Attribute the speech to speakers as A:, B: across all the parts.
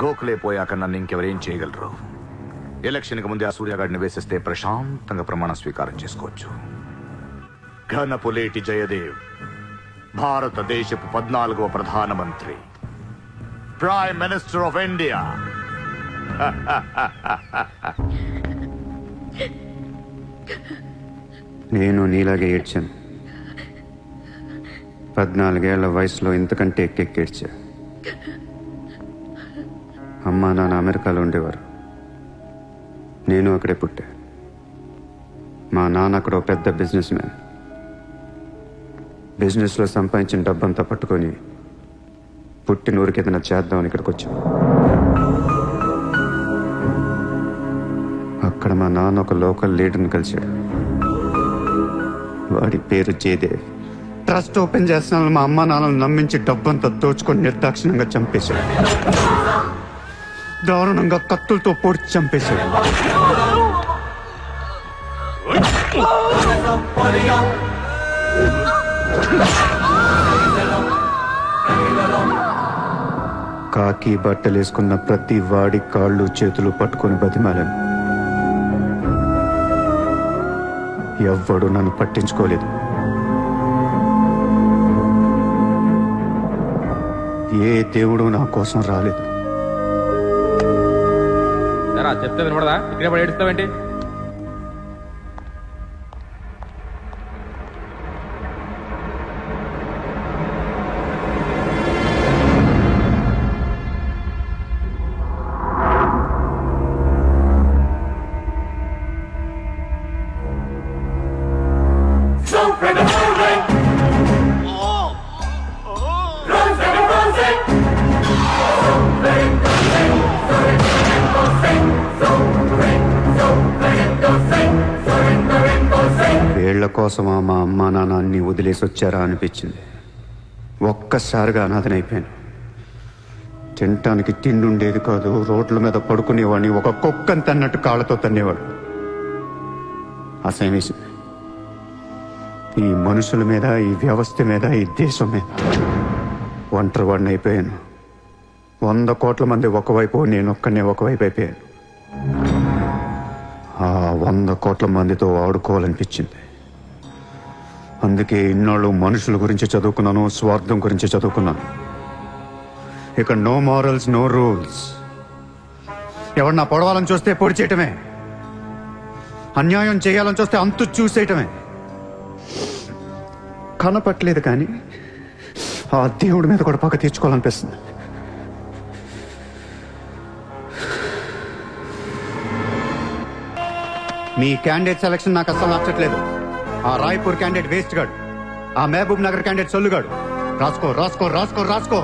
A: గోఖలే పోయాక నన్ను ఇంకెవరేం చేయగలరు? ఎలక్షన్కి ముందే ఆ సూర్యగాడిని వేసేస్తే ప్రశాంతంగా ప్రమాణ స్వీకారం చేసుకోవచ్చు. ఘనపులేటి జయదేవ్ భారతదేశపు పద్నాలుగవ ప్రధానమంత్రి ప్రైమ్ మినిస్టర్ ఆఫ్ ఇండియా
B: నేను నీలాగే ఏడ్చాను. పద్నాలుగేళ్ళ వయసులో ఇంతకంటే ఎక్కెక్కేడ్చా. అమ్మా నాన్న అమెరికాలో ఉండేవారు. నేను అక్కడే పుట్టా. మా నాన్న అక్కడ ఒక పెద్ద బిజినెస్ మ్యాన్. బిజినెస్లో సంపాదించిన డబ్బంతా పట్టుకొని పుట్టిన ఊరికి ఏదైనా చేద్దామని ఇక్కడికి వచ్చాం. అక్కడ మా నాన్న ఒక లోకల్ లీడర్ని కలిశాడు. వాడి పేరు జయదేవ్. ట్రస్ట్ ఓపెన్ చేస్తున్నాను మా అమ్మ నాన్నలు నమ్మించి డబ్బంతా దోచుకొని నిర్దాక్షిణ్యంగా చంపేశాడు. దారుణంగా కత్తులతో పొడిచి చంపేశాడు. కాకి బట్టలేసుకున్న ప్రతి వాడి కాళ్ళు చేతులు పట్టుకొని బతిమాలను. ఎవ్వడు నన్ను పట్టించుకోలేదు. ఏ దేవుడు నా కోసం రాలేదు.
C: చెప్తే వినపడదా? ఇక్కడే పడి ఏడుస్తావేంటి?
B: వీళ్ళ కోసమా మా అమ్మా నాన్న అన్ని వదిలేసి వచ్చారా అనిపించింది. ఒక్కసారిగా అనాథనైపోయాను తినటానికి తిండి ఉండేది కాదు రోడ్ల మీద పడుకునేవాడిని ఒక కుక్కని తన్నట్టు కాళ్ళతో తన్నేవాడు. అసహ్యం వేసింది. ఈ మనుషుల మీద ఈ వ్యవస్థ మీద ఈ దేశం మీద ఒంటరి వాడిని అయిపోయాను. వంద కోట్ల మంది ఒకవైపు నేను ఒక్కనే ఒకవైపు అయిపోయాను. ఆ వంద కోట్ల మందితో ఆడుకోవాలనిపించింది. అందుకే ఇన్నాళ్ళు మనుషుల గురించి చదువుకున్నాను స్వార్థం గురించి చదువుకున్నాను. ఇక నో మారల్స్ నో రూల్స్ ఎవరన్నా పొడవాలని చూస్తే పొడి చేయటమే. అన్యాయం చేయాలని చూస్తే అంతు చూసేయటమే. కనపట్లేదు కానీ ఆ దేవుడి మీద కూడా పక్క తీర్చుకోవాలనిపిస్తుంది. మీ క్యాండిడేట్ సెలక్షన్ నాకు అసలు నచ్చట్లేదు. ఆ రాయ్పూర్ క్యాండిడేట్ వేస్ట్ గాడు. ఆ మహబూబ్ నగర్ క్యాండిడేట్ సొల్లుగాడు రాసుకో రాసుకో రాసుకో రాసుకో.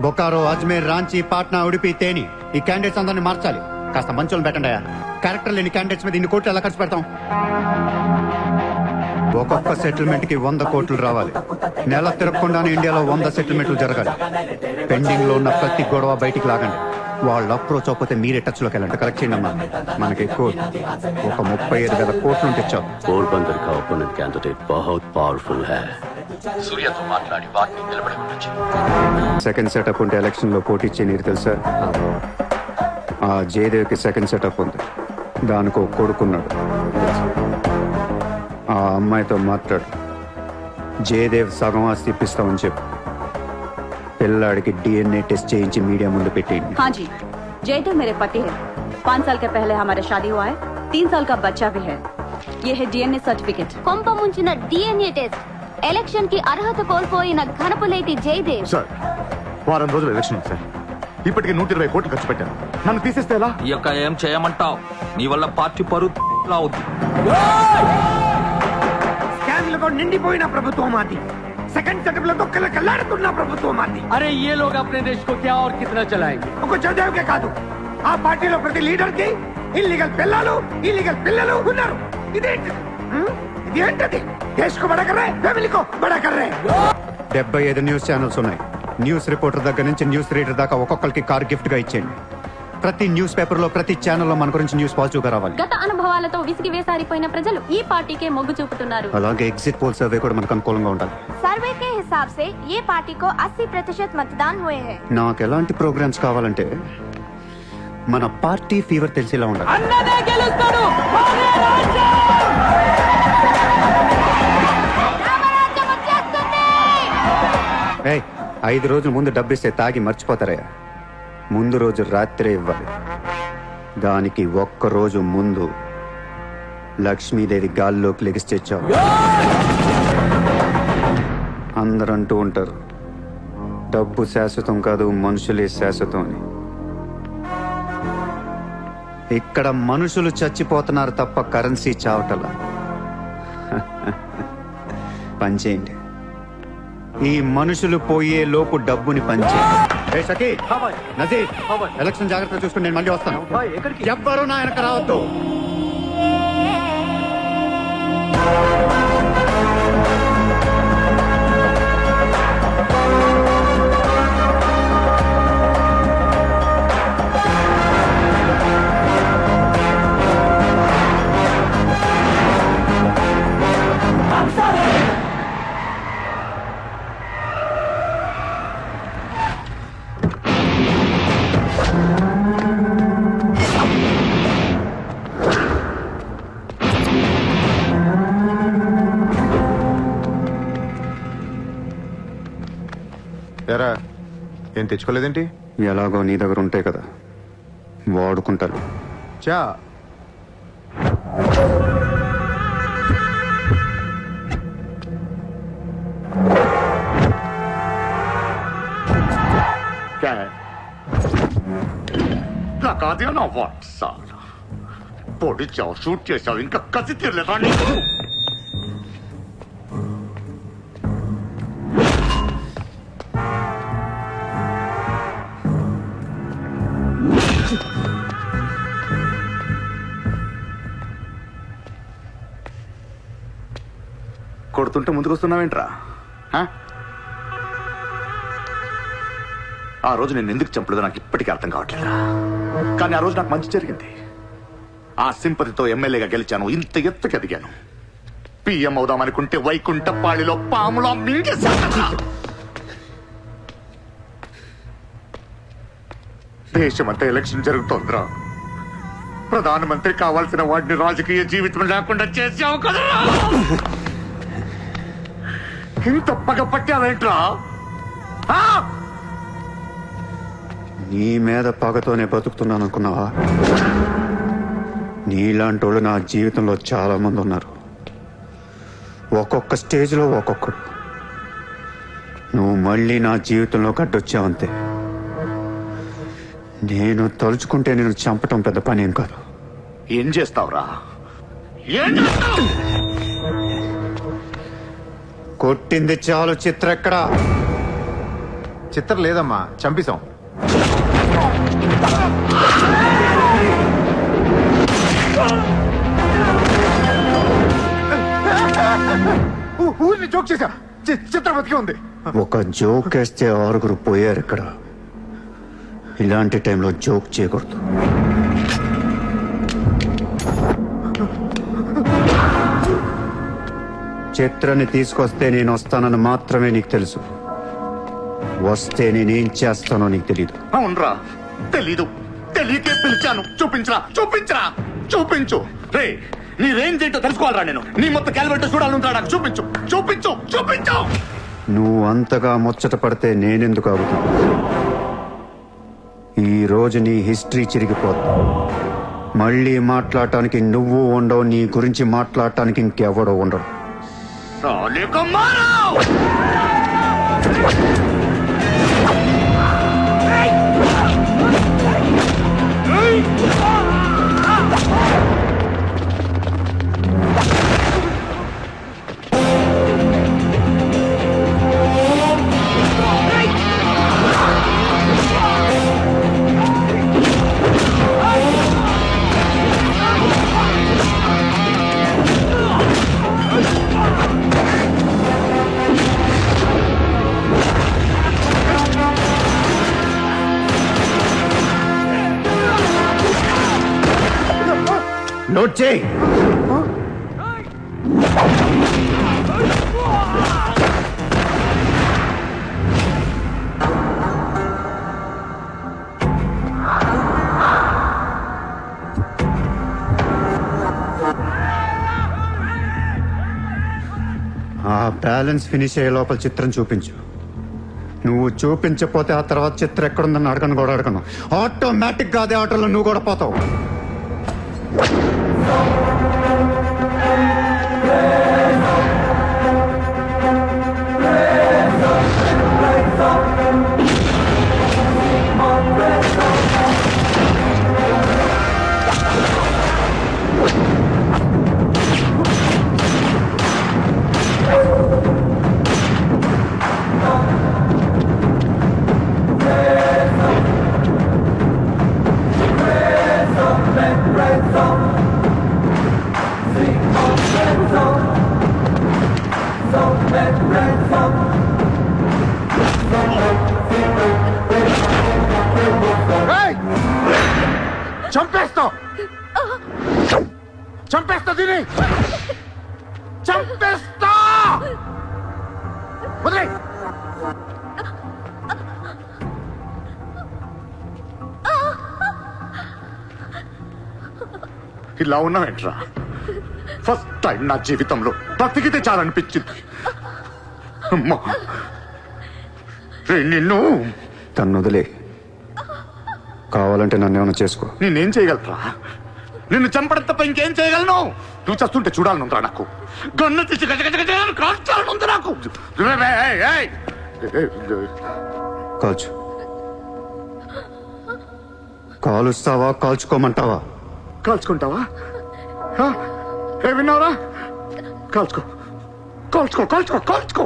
B: బొకారో అజ్మేర్ రాంచీ పాట్నా ఉడిపి తేని ఈ క్యాండిడేట్స్ అందరిని మార్చాలి. కాస్త మంచోళ్ళు పెట్టండి అయ్యా. క్యారెక్టర్ లేని క్యాండిడేట్స్ మీద ఇన్ని కోట్లు ఎలా ఖర్చు పెడతాం? ఒక్కొక్క సెటిల్మెంట్కి వంద కోట్లు రావాలి. నెల తిరగకుండానే ఇండియాలో వంద సెటిల్మెంట్లు జరగాలి. పెండింగ్లో ఉన్న ప్రతి గొడవ బయటికి లాగండి. వాళ్ళ అప్రోచ్ అవ్వకపోతే మీరే టచ్లోకి వెళ్ళండి. కలెక్ట్ చేయండి అమ్మా. మనకి ఎక్కువ ఒక ముప్పై ఐదు వేల కోట్లు
D: తెచ్చావు ఇచ్చాం పోర్బందర్ కా క్యాండిడేట్ బహుత్ పవర్ఫుల్
E: సూర్యతో మాట్లాడి వాటిని నిలబడి
B: సెకండ్ సెటప్ ఉంటే ఎలక్షన్లో పోటీ చేయనీరు తెలుసా? ఆ జయదేవ్కి సెకండ్ సెటప్ ఉంది. దానికి ఒక కొడుకున్నాడు. ఆ అమ్మాయితో మాట్లాడు. జయదేవ్ సగం ఆస్తి ఇప్పిస్తామని చెప్పు. పిల్లాడికి డిఎన్ఏ టెస్ట్ చేయించి మీడియా ముందు పెట్టేయండి
F: हाँ जी जयदेव मेरे पति है पाँच साल के पहले हमारा शादी हुआ है तीन साल का बच्चा भी है ये है डीएनए सर्टिफिकेट
G: కొంప ముంచిన డిఎన్ఏ టెస్ట్ ఎలక్షన్ కి అర్హత కోల్పోయిన ఘనపులేటి జయదేవ్
A: సార్ వారం రోజులు ఎలక్షన్ ఉంది సార్ ఇప్పటికి నూట ఇరవై కోట్లు ఖర్చు పెట్టాను నన్ను తీసేస్తే ఎలా
E: ఈ యొక్క ఏం చేయమంటావు నీ వల్ల పార్టీ పరువు అవుద్ది
H: స్కామ్లతో నిండిపోయిన ప్రభుత్వం सेकंड चटबलों तो कल प्रभुत्व माती
C: अरे ये लोग अपने देश को क्या और कितना चलाएंगे?
H: ప్రతి లీడర్కి ఇల్లీగల్ పిల్లలు ఇల్లీగల్ పిల్లలు ఉన్నారు ఇదేంటి హ్మ్? ఇదేంటది
B: డెబ్బై ఐదు న్యూస్ ఛానల్స్ ఉన్నాయి న్యూస్ రిపోర్టర్ దగ్గర నుంచి న్యూస్ రీడర్ దాకా ఒక్కొక్కరికి కార్ గిఫ్ట్గా ఇచ్చేయండి ప్రతి న్యూస్ పేపర్లో ప్రతి ఛానల్లో మన గురించి న్యూస్ పాజిటివ్గా రావాలి.
F: గత అనుభవాలతో విసిగి వేసారిపోయిన ప్రజలు ఈ పార్టీకే మొగ్గు చూపుతున్నారు.
B: అలాగే ఎగ్జిట్ పోల్ సర్వే కూడా మనకు అనుకూలంగా ఉండాలి.
G: సర్వే కే హిసాబ్ సే ఏ పార్టీ కో 80 ప్రతిశత్ మతదాన్ హుయే హై.
B: నాకు ఎలాంటి ప్రోగ్రామ్స్ కావాలంటే మన పార్టీ ఫీవర్ తెలిసేలా ఉండాలి.
C: అన్నదే గెలుస్తాడు!
B: ఐదు రోజుల ముందు డబ్బిస్తే తాగి మర్చిపోతారయ్యా. ముందు రోజు రాత్రే ఇవ్వాలి. దానికి ఒక్క రోజు ముందు లక్ష్మీదేవి గాల్లోకి లెగిస్తే చాలు. అందరూ అంటూ ఉంటారు డబ్బు శాశ్వతం కాదు మనుషులే శాశ్వతం అని. ఇక్కడ మనుషులు చచ్చిపోతున్నారు తప్ప కరెన్సీ చావటల. పనిచేయండి ఈ మనుషులు పోయే లోపు డబ్బుని పంచే. ఏ షకీ, నజీర్, ఎలక్షన్ జాగ్రత్త చూసుకుని నేను మళ్ళీ వస్తాను. ఎవ్వరూ నా వెనక రావద్దు.
A: ఏం తెచ్చుకోలేదేంటి?
B: ఎలాగో నీ దగ్గర ఉంటాయి కదా. వాడుకుంటాను.
A: చా
I: లగా దియా నా వాట్ సార్ పొడి చావు షూట్ చేశావు ఇంకా కసి తీరలేదా నీకు
A: పోతుంటే ముందుకొస్తున్నావేంట్రా? ఆ రోజు నేను ఎందుకు చంపలేదో నాకు ఇప్పటికీ అర్థం కావట్లేదు కానీ ఆ రోజు నాకు మంచి జరిగింది. ఆ సింపతితో ఎమ్మెల్యేగా గెలిచాను. ఇంత ఎత్తుకి ఎదిగాను. పిఎం అవుదామనుకుంటే వైకుంఠపాళిలో పాములా మింగేశాను. దేశమంతా ఎలక్షన్ జరుగుతోందిరా. ప్రధానమంత్రి కావాల్సిన వాడిని రాజకీయ జీవితం లేకుండా చేసావు కదా ఇంత పగ పట్టావేంట్రా?
B: నీ మీద పగతోనే బతుకుతున్నాను అనుకున్నావా నీలాంటి వాళ్ళు నా జీవితంలో చాలా మంది ఉన్నారు. ఒక్కొక్క స్టేజ్లో ఒక్కొక్కడు. నువ్వు మళ్ళీ నా జీవితంలో కట్టొచ్చావంతే నేను తలుచుకుంటే నేను చంపటం పెద్ద పని ఏం కాదు.
A: ఏం చేస్తావురా?
I: ఏం చేస్తావ్?
B: కొట్టింది చాలు చిత్ర ఎక్కడా?
A: చిత్రం లేదమ్మా చంపేశాం. ఊరిని జోక్ చేశా చిత్రం బతికి ఉంది.
B: ఒక జోక్ వేస్తే ఆరుగురు పోయారు ఇక్కడ. ఇలాంటి టైంలో జోక్ చేయకూడదు. చిత్రని తీసుకొస్తే నేను వస్తానని మాత్రమే నీకు తెలుసు. వస్తే నేనేం చేస్తానో నీకు తెలీదు.
I: అవునరా తెలీదు. తెలియకే పిలిచాను. చూపించరా చూపించరా చూపించు. రే నీ రేంజ్ ఏంటో తెలుసుకోవాలరా నేను. నీ మొత్తం క్యాలిబెట్ చూడాలనుంటాడా చూపించు చూపించు చూపించు.
B: నువ్వు అంతగా ముచ్చట పడితే నేనెందుకు ఆగుతాను ఈ రోజు నీ హిస్టరీ చిరిగిపోతుంది మళ్ళీ మాట్లాడటానికి నువ్వు ఉండవు నీ గురించి మాట్లాడటానికి ఇంకెవడో ఉండడు
I: సాలిక మారావ్
B: ఆ నోట్ చేయి ఆ బ్యాలెన్స్ ఫినిష్ అయ్యే లోపల చిత్రం చూపించు. నువ్వు చూపించకపోతే ఆ తర్వాత చిత్రం ఎక్కడుందని అడగను కూడా అడగను. ఆటోమేటిక్గా అదే ఆటోలో నువ్వు కూడా పోతావు.
H: you చంపేస్తా వదిలేయ్.
A: ఇలా ఉన్నావేంట్రా? ఫస్ట్ టైం నా జీవితంలో బ్రతికితే చాలనిపించింది. అమ్మా! నిన్ను!
B: తన్ను వదిలే. కావాలంటే నన్ను ఏమైనా చేసుకో.
A: నేనేం చేయగలరా నిన్ను చంపడం తప్ప ఇంకేం చేయగలను? నువ్వు చస్తుంటే చూడాలనుందిరా నాకు. గన్ను తీసి గజ గజ గజ అని కాల్చాలనుంది నాకు.
B: కాల్చు. కాలుస్తావా కాల్చుకోమంటావా?
A: కాల్చుకుంటావా? ఏ విన్నావురా కాల్చుకో. కాల్చుకో కాల్చుకో కాల్చుకో.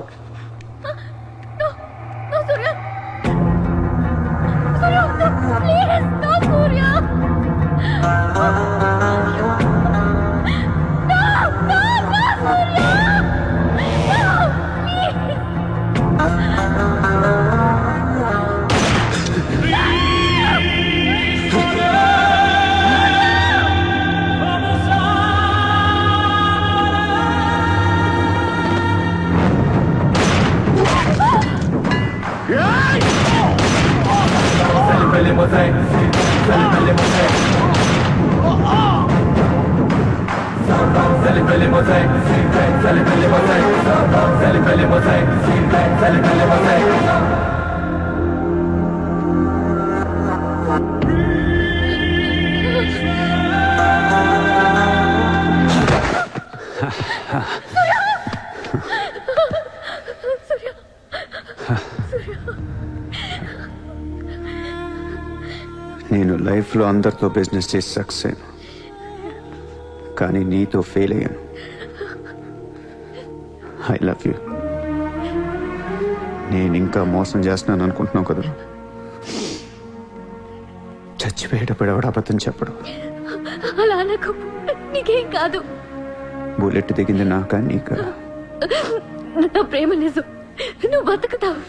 B: నేను లైఫ్లో అందరితో బిజినెస్ చేసి సక్సెస్ అయ్యాను కానీ నీతో ఫెయిల్ అయ్యాను. ఐ లవ్ యూ నేను ఇంకా మోసం చేస్తున్నాను అనుకుంటున్నావు కదా? చచ్చిపోయేటప్పుడు ఎవడు అబద్ధం చెప్పడు.
G: అలా అనకు నీకేం కాదు.
B: బుల్లెట్ దిగింది నాకా నీకా
G: నా ప్రేమ నిజం. నువ్వు బతుకుతావు.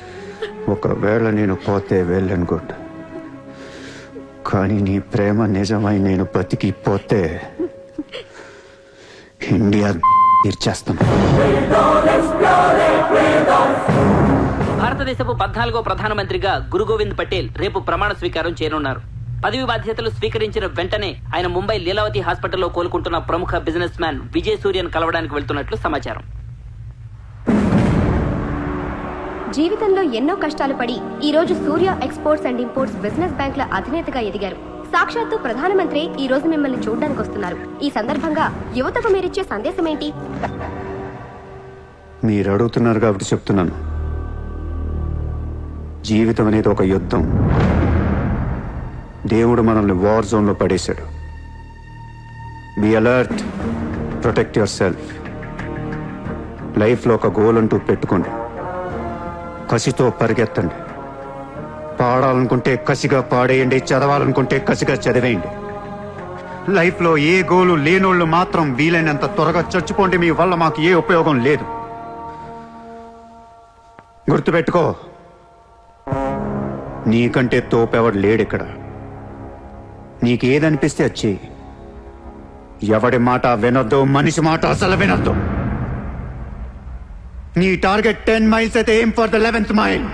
B: ఒకవేళ నేను పోతే వెళ్ళను గుడ్ కానీ నీ ప్రేమ నిజమై నేను బతికి పోతే ఇండియా తీర్చేస్తాను
J: భారతదేశపు పద్నాలుగో ప్రధానమంత్రిగా గురు గోవింద్ పటేల్ రేపు ప్రమాణ స్వీకారం చేయనున్నారు. పదవి బాధ్యతలు స్వీకరించిన వెంటనే ఆయన ముంబై లీలావతి హాస్పిటల్లో కోలుకుంటున్న ప్రముఖ బిజినెస్ మ్యాన్ విజయ్ సూర్యన్ కలవడానికి వెళ్తున్నట్లు సమాచారం.
G: జీవితంలో ఎన్నో కష్టాలు పడి ఈ రోజు Surya exports and imports business బ్యాంక్ల అధినేతగా ఎదిగారు. సాక్షాత్తు ప్రధానమంత్రి ఈ రోజు మిమ్మల్ని చూడడానికి వస్తున్నారు. ఈ సందర్భంగా యువతకు మీరిచ్చే సందేశం ఏంటి
B: మీరు అడుగుతున్నారు కాబట్టి చెప్తున్నాను. జీవితం అనేది ఒక యుద్ధం. దేవుడు మనల్ని వార్ జోన్లో పడేశాడు. Be alert protect yourself లైఫ్లో ఒక గోల్ అంటూ పెట్టుకోండి. కసితో పరిగెత్తండి. పాడాలనుకుంటే కసిగా పాడేయండి చదవాలనుకుంటే కసిగా చదివేయండి. లైఫ్లో ఏ గోలు లేనోళ్ళు మాత్రం వీలైనంత త్వరగా చచ్చిపోండి మీ వల్ల మాకు ఏ ఉపయోగం లేదు. గుర్తుపెట్టుకో నీకంటే తోపెవడు లేడిక్కడ నీకేదనిపిస్తే వచ్చి ఎవడి మాట వినొద్దు మనిషి మాట అసలు వినొద్దు. నీ టార్గెట్ టెన్ మైల్స్ అయితే ఏం ఫర్ ద లెవెన్త్ మైల్